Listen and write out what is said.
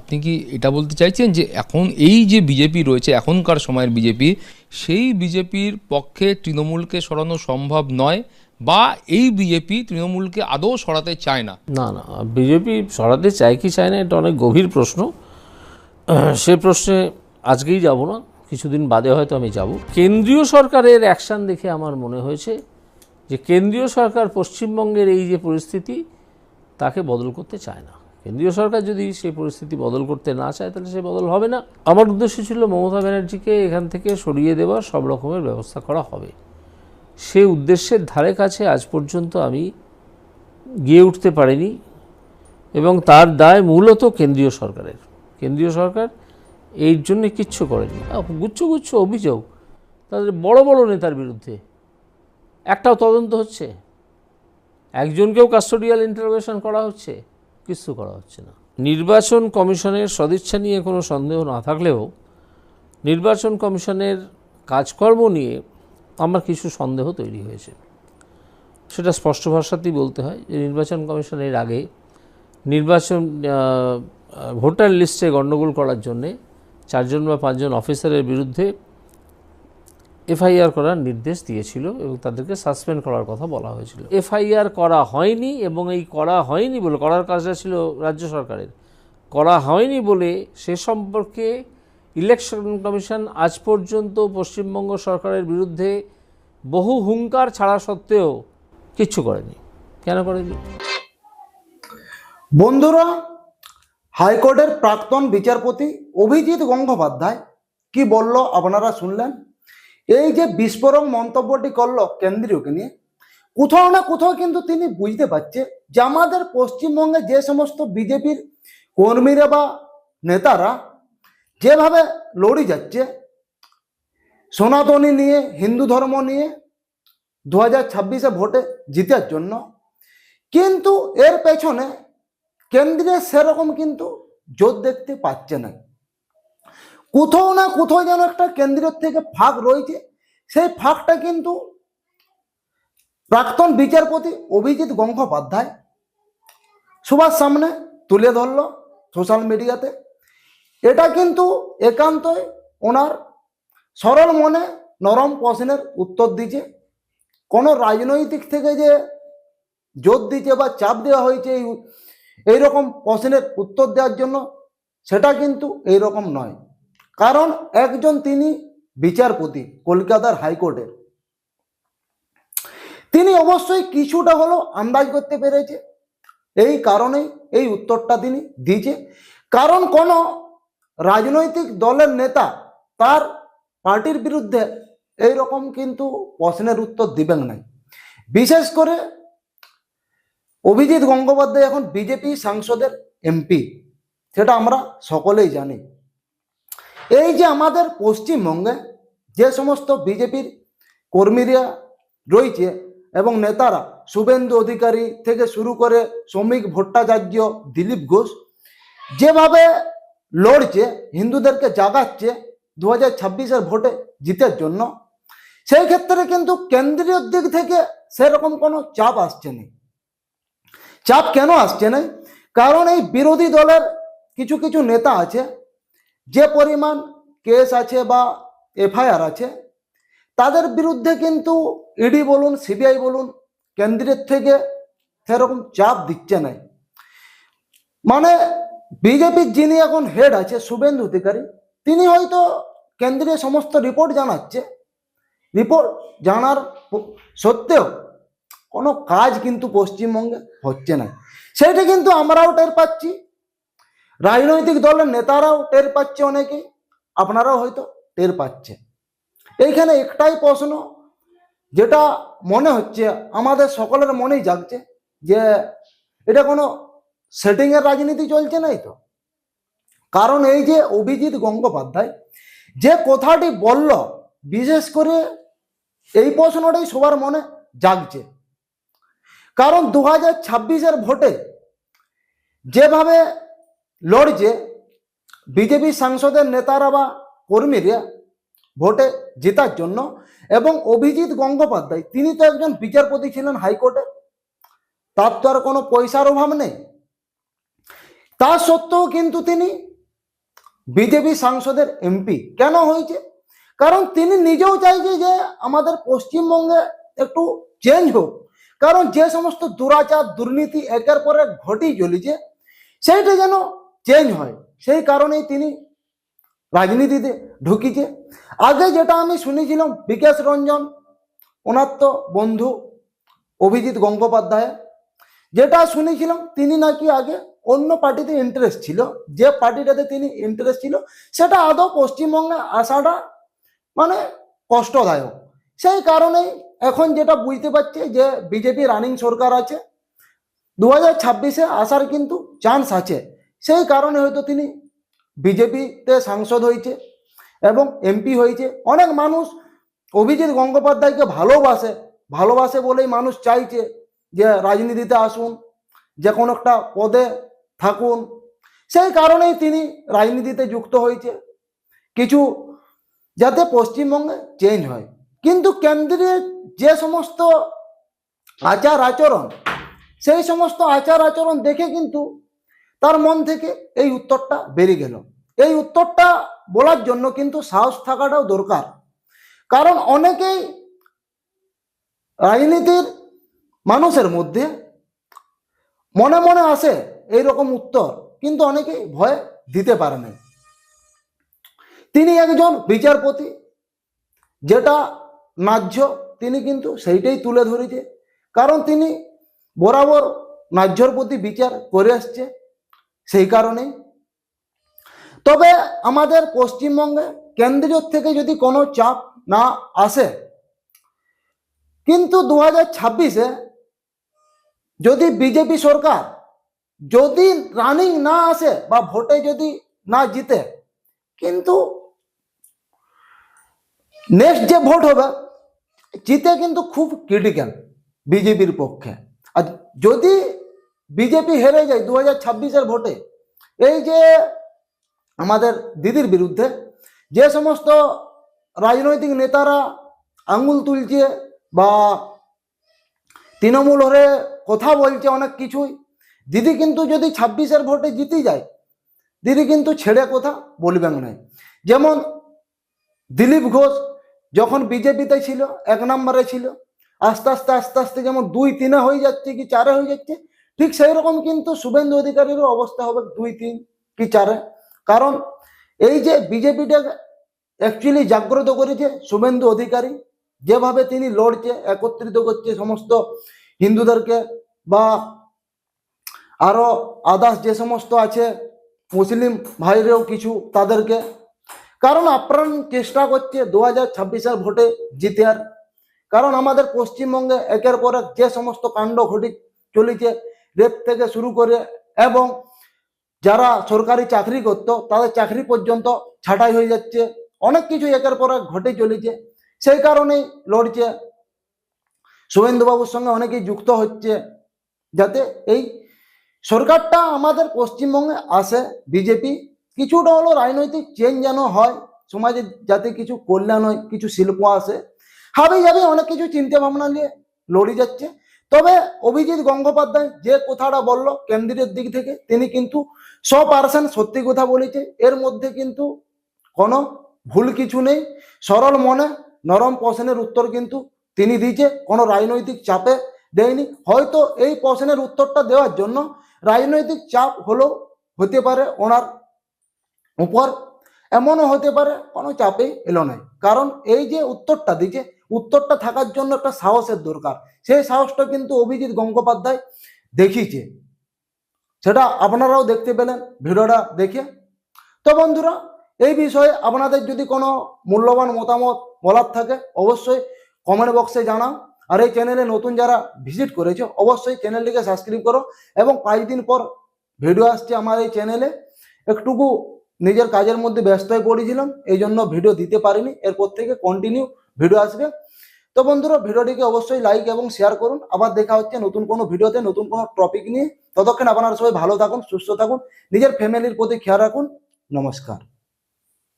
আপনি কি এটা বলতে চাইছেন যে এখন এই যে বিজেপি রয়েছে, এখনকার সময়ের বিজেপি, সেই বিজেপির পক্ষে তৃণমূলকে সরানো সম্ভব নয় বা এই বিজেপি তৃণমূলকে আদৌ সরাতে চায় না? না না, বিজেপি সরাতে চায় কি চায় না, এটা অনেক গভীর প্রশ্ন। সে প্রশ্নে আজকেই যাব না, কিছুদিন বাদে হয়তো আমি যাব। কেন্দ্রীয় সরকারের অ্যাকশন দেখে আমার মনে হয়েছে যে কেন্দ্রীয় সরকার পশ্চিমবঙ্গের এই যে পরিস্থিতি, তাকে বদল করতে চায় না। কেন্দ্রীয় সরকার যদি সেই পরিস্থিতি বদল করতে না চায় তাহলে সে বদল হবে না। আমার উদ্দেশ্য ছিল মমতা ব্যানার্জিকে এখান থেকে সরিয়ে দেওয়ার সব রকমের ব্যবস্থা করা হবে। সে উদ্দেশ্যের ধারে কাছে আজ পর্যন্ত আমি গিয়ে উঠতে পারিনি এবং তার দায় মূলত কেন্দ্রীয় সরকারের। কেন্দ্রীয় সরকার এর জন্য কিচ্ছু করেনি। আহ, গুচ্ছ গুচ্ছ অভিযোগ তাদের বড় বড় নেতার বিরুদ্ধে। একটাও তদন্ত হচ্ছে। একজনকেও কাস্টোডিয়াল ইন্টারোগেশন করা হচ্ছে। কিছু করা হচ্ছে না। নির্বাচন কমিশনের সদিচ্ছা নিয়ে কোনো সন্দেহ না থাকলেও নির্বাচন কমিশনের কাজকর্ম নিয়ে আমার কিছু সন্দেহ তৈরি হয়েছে। সেটা স্পষ্ট ভাষাতেই বলতে হয় যে নির্বাচন কমিশনের আগে নির্বাচন ভোটার লিস্টে গণ্ডগোল করার জন্যে চারজন বা পাঁচজন অফিসারের বিরুদ্ধে এফআইআর করার নির্দেশ দিয়েছিল এবং তাদেরকে সাসপেন্ড করার কথা বলা হয়েছিল। এফআইআর করা হয়নি এবং এই করা হয়নি বলে, করার কাজটা ছিল রাজ্য সরকারের। করা হয়নি বলে সে সম্পর্কে ইলেকশন কমিশন আজ পর্যন্ত পশ্চিমবঙ্গ সরকারের বিরুদ্ধে বহু হুঙ্কার ছাড়া সত্ত্বেও কিচ্ছু করেনি। কেন করেনি? বন্ধুরা, হাইকোর্টের প্রাক্তন বিচারপতি অভিজিৎ গঙ্গোপাধ্যায় কি বলল আপনারা শুনলেন? এই যে বিস্ফোরক মন্তব্যটি করল কেন্দ্রীয়কে নিয়ে, কোথাও না কোথাও কিন্তু তিনি বুঝতে পারছে যে আমাদের পশ্চিমবঙ্গে যে সমস্ত বিজেপির কর্মীরা বা নেতারা যেভাবে লড়ি যাচ্ছে, সনাতনী নিয়ে, হিন্দু ধর্ম নিয়ে দু হাজার ছাব্বিশে ভোটে জিতার জন্য, কিন্তু এর পেছনে কেন্দ্রে সেরকম কিন্তু জোর দেখতে পাচ্ছে না। কোথাও না কোথাও যেন একটা কেন্দ্রের থেকে ফাঁক রয়েছে। সেই ফাঁকটা কিন্তু প্রাক্তন বিচারপতি অভিজিৎ গঙ্গোপাধ্যায় সবার সামনে তুলে ধরলো সোশ্যাল মিডিয়াতে। এটা কিন্তু একান্তই ওনার সরল মনে নরম প্রশ্নের উত্তর দিচ্ছে। কোনো রাজনৈতিক থেকে যে জোর দিচ্ছে বা চাপ দেওয়া হয়েছে এই এইরকম প্রশ্নের উত্তর দেওয়ার জন্য সেটা কিন্তু এই রকম নয়। কারণ একজন তিনি বিচারপতি কলকাতার হাইকোর্টের। তিনি অবশ্যই কিছুটা হলেও আন্দাজ করতে পেরেছে। এই কারণেই এই উত্তরটা তিনি দিয়েছে। কারণ কোনো রাজনৈতিক দলের নেতা তার পার্টির বিরুদ্ধে এই রকম কিন্তু প্রশ্নের উত্তর দিবেন নাই। বিশেষ করে অভিজিৎ গঙ্গোপাধ্যায় এখন বিজেপি সাংসদের এমপি, সেটা আমরা সকলেই জানি। এই যে আমাদের পশ্চিমবঙ্গে যে সমস্ত বিজেপির কর্মীরা রয়েছে এবং নেতারা, শুভেন্দু অধিকারী থেকে শুরু করে শ্রমিক ভট্টাচার্য, দিলীপ ঘোষ, যেভাবে লড়ছে, হিন্দুদেরকে জাগাচ্ছে দু হাজার ছাব্বিশের ভোটে জিতের জন্য, সেই ক্ষেত্রে কিন্তু কেন্দ্রীয় দিক থেকে সেরকম কোনো চাপ আসছে না চাপ কেন আসছে না কারণ এই বিরোধী দলের কিছু কিছু নেতা আছে যে পরিমাণ কেস আছে বা এফআইআর আছে, তাদের বিরুদ্ধে কিন্তু ইডি বলুন, সিবিআই বলুন, কেন্দ্রের থেকে সেরকম চাপ দিচ্ছে নাই। মানে বিজেপির যিনি এখন হেড আছে, শুভেন্দু অধিকারী, তিনি হয়তো কেন্দ্রীয় সমস্ত রিপোর্ট জানাচ্ছে। রিপোর্ট জানার সত্ত্বেও কোনো কাজ কিন্তু পশ্চিমবঙ্গে হচ্ছে না। সেটা কিন্তু আমরাও টের পাচ্ছি। রাজনৈতিক দলের নেতারাও টের পাচ্ছে অনেকে, আপনারাও হয়তো টের পাচ্ছে এইখানে একটাই প্রশ্ন, যেটা মনে হচ্ছে, আমাদের সকলের মনেই জাগছে, যে এটা কোনো সেটিংয়ের রাজনীতি চলছে নাই তো? কারণ এই যে অভিজিৎ গঙ্গোপাধ্যায়, যে কথাটি বলল, বিশেষ করে এই প্রশ্নটাই সবার মনে জাগছে। কারণ দু হাজার ভোটে যেভাবে লড়ছে বিজেপি সাংসদের নেতারা বা কর্মীরা ভোটে জেতার জন্য এবং অভিজিৎ গঙ্গোপাধ্যায়, তিনি তো একজন বিচারপতি ছিলেন হাইকোর্টে, তার তো আর কোনো পয়সার অভাব নেই। তা সত্ত্বেও কিন্তু তিনি বিজেপি সাংসদের এমপি। কেন হয়েছে? কারণ তিনি নিজেও চাইছে যে আমাদের পশ্চিমবঙ্গে একটু চেঞ্জ হোক। কারণ যে সমস্ত দুরাচার, দুর্নীতি একের পর এক চলেছে, সেইটা যেন চেঞ্জ হয়। সেই কারণেই তিনি রাজনীতিতে ঢুকিছে। আগে যেটা আমি শুনেছিলাম, বিকাশ রঞ্জন, ওনার তো বন্ধু অভিজিৎ গঙ্গোপাধ্যায়, যেটা শুনেছিলাম, তিনি নাকি আগে অন্য পার্টিতে ইন্টারেস্ট ছিল। যে পার্টিটাতে তিনি ইন্টারেস্ট ছিল, সেটা আদৌ পশ্চিমবঙ্গে আসাটা মানে কষ্টদায়ক। সেই কারণেই এখন যেটা বুঝতে পারছে যে বিজেপি রানিং সরকার আছে। দু হাজার ছাব্বিশে আসার কিন্তু চান্স আছে। সেই কারণে হয়তো তিনি বিজেপিতে সাংসদ হয়েছে এবং এমপি হয়েছে। অনেক মানুষ অভিজিৎ গঙ্গোপাধ্যায়কে ভালোবাসে ভালোবাসে বলেই মানুষ চাইছে যে রাজনীতিতে আসুন, যে কোনো একটা পদে থাকুন। সেই কারণেই তিনি রাজনীতিতে যুক্ত হয়েছে। কিছু যাতে পশ্চিমবঙ্গে চেঞ্জ হয়। কিন্তু কেন্দ্রের যে সমস্ত আচার আচরণ, সেই সমস্ত আচার আচরণ দেখে কিন্তু তার মন থেকে এই উত্তরটা বেরিয়ে গেল। এই উত্তরটা বলার জন্য কিন্তু সাহস থাকাটাও দরকার। কারণ অনেকেই রাজনীতির মানুষের মধ্যে মনে মনে আসে এই রকম উত্তর, কিন্তু অনেকেই ভয় দিতে পারে না। তিনি একজন বিচারপতি, যেটা ন্যায্য, তিনি কিন্তু সেইটাই তুলে ধরেছে। কারণ তিনি বরাবর ন্যায্যর প্রতি বিচার করে আসছে। সেই কারণেই তবে আমাদের পশ্চিমবঙ্গে কেন্দ্রীয় থেকে যদি কোনো চাপ না আসে, কিন্তু দু হাজার ছাব্বিশে যদি বিজেপি সরকার যদি রানিং না আসে বা ভোটে যদি না জিতে, কিন্তু নেক্সট যে ভোট হবে, জিতে কিন্তু খুব ক্রিটিক্যাল বিজেপির পক্ষে। আর যদি বিজেপি হেরে যায় দু হাজার ভোটে। এই যে আমাদের দিদির বিরুদ্ধে যে সমস্ত রাজনৈতিক নেতারা আঙ্গুল তুলছে বা তৃণমূল হরে কথা বলছে অনেক কিছুই, দিদি কিন্তু যদি ছাব্বিশের ভোটে জিতে যায়, দিদি কিন্তু ছেড়ে কথা বলবেন না। যেমন দিলীপ ঘোষ যখন বিজেপিতে ছিল, এক নম্বরে ছিল, আস্তে আস্তে আস্তে আস্তে যেমন দুই তিনে হয়ে যাচ্ছে কি চারে হয়ে যাচ্ছে ঠিক সেই রকম কিন্তু শুভেন্দু অধিকারীরও অবস্থা হবে দুই তিন কি চারে। কারণ এই যে বিজেপিটা অ্যাকচুয়ালি জাগ্রত করেছে শুভেন্দু অধিকারী, যেভাবে তিনি লড়ছে, একত্রিত করছে সমস্ত হিন্দুদেরকে বা আরও আদার্স যে সমস্ত আছে মুসলিম ভাইরেও কিছু তাদেরকে। কারণ আপ্রাণ চেষ্টা করছে দু হাজার ছাব্বিশের ভোটে জিতার কারণ আমাদের পশ্চিমবঙ্গে একের পর এক যে সমস্ত কাণ্ড ঘটি চলেছে রেপ থেকে শুরু করে এবং যারা সরকারি চাকরি করত, তাদের চাকরি পর্যন্ত ছাঁটাই হয়ে যাচ্ছে। অনেক কিছু একের পর ঘটে চলেছে। সেই কারণেই লড়ছে। শুভেন্দুবাবুর সঙ্গে অনেকেই যুক্ত হচ্ছে যাতে এই সরকারটা আমাদের পশ্চিমবঙ্গে আসে, বিজেপি। কিছুটা হলো রাজনৈতিক চেঞ্জ যেন হয়, সমাজে যাতে কিছু কল্যাণ হয়, কিছু শিল্প আসে। হাবি যাবে অনেক কিছু চিন্তা ভাবনা নিয়ে লড়ে যাচ্ছে। তবে অভিজিৎ গঙ্গোপাধ্যায় যে কথাটা বলল কেন্দ্রের দিক থেকে, তিনি কিন্তু শ পার্সেন্ট সত্যি কথা বলেছে। এর মধ্যে কিন্তু কোনো ভুল কিছু নেই। সরল মনে নরম প্রশ্নের উত্তর কিন্তু তিনি দিয়েছে, কোনো রাজনৈতিক চাপে দেয়নি। হয়তো এই প্রশ্নের উত্তরটা দেওয়ার জন্য রাজনৈতিক চাপ হলেও হতে পারে ওনার উপর। এমনও হতে পারে কোনো চাপেই এলো নাই। কারণ এই যে উত্তরটা দিচ্ছে উত্তরটা থাকার জন্য একটা সাহসের দরকার। সেই সাহসটা কিন্তু অভিজিৎ গঙ্গোপাধ্যায় দেখিয়েছে। সেটা আপনারাও দেখতে পেলেন, ভিডিওটা দেখে। তো বন্ধুরা, এই বিষয়ে আপনাদের যদি কোনো মূল্যবান মতামত বলার থাকে, অবশ্যই কমেন্ট বক্সে জানাও। আর এই চ্যানেলে নতুন যারা ভিজিট করেছে, অবশ্যই চ্যানেলটিকে সাবস্ক্রাইব করো এবং পাঁচ দিন পর ভিডিও আসছে আমার এই চ্যানেলে একটুকু নিজের কাজের মধ্যে ব্যস্ত হয়ে পড়েছিলাম এই জন্য ভিডিও দিতে পারিনি। এরপর থেকে কন্টিনিউ ভিডিও আসবে। তো বন্ধুরা, ভিডিওটিকে অবশ্যই লাইক এবং শেয়ার করুন। আবার দেখা হচ্ছে নতুন কোনো ভিডিওতে, নতুন কোনো টপিক নিয়ে। ততক্ষণ আপনারা সবাই ভালো থাকুন, সুস্থ থাকুন। নিজের ফ্যামিলির প্রতি খেয়াল রাখুন। নমস্কার।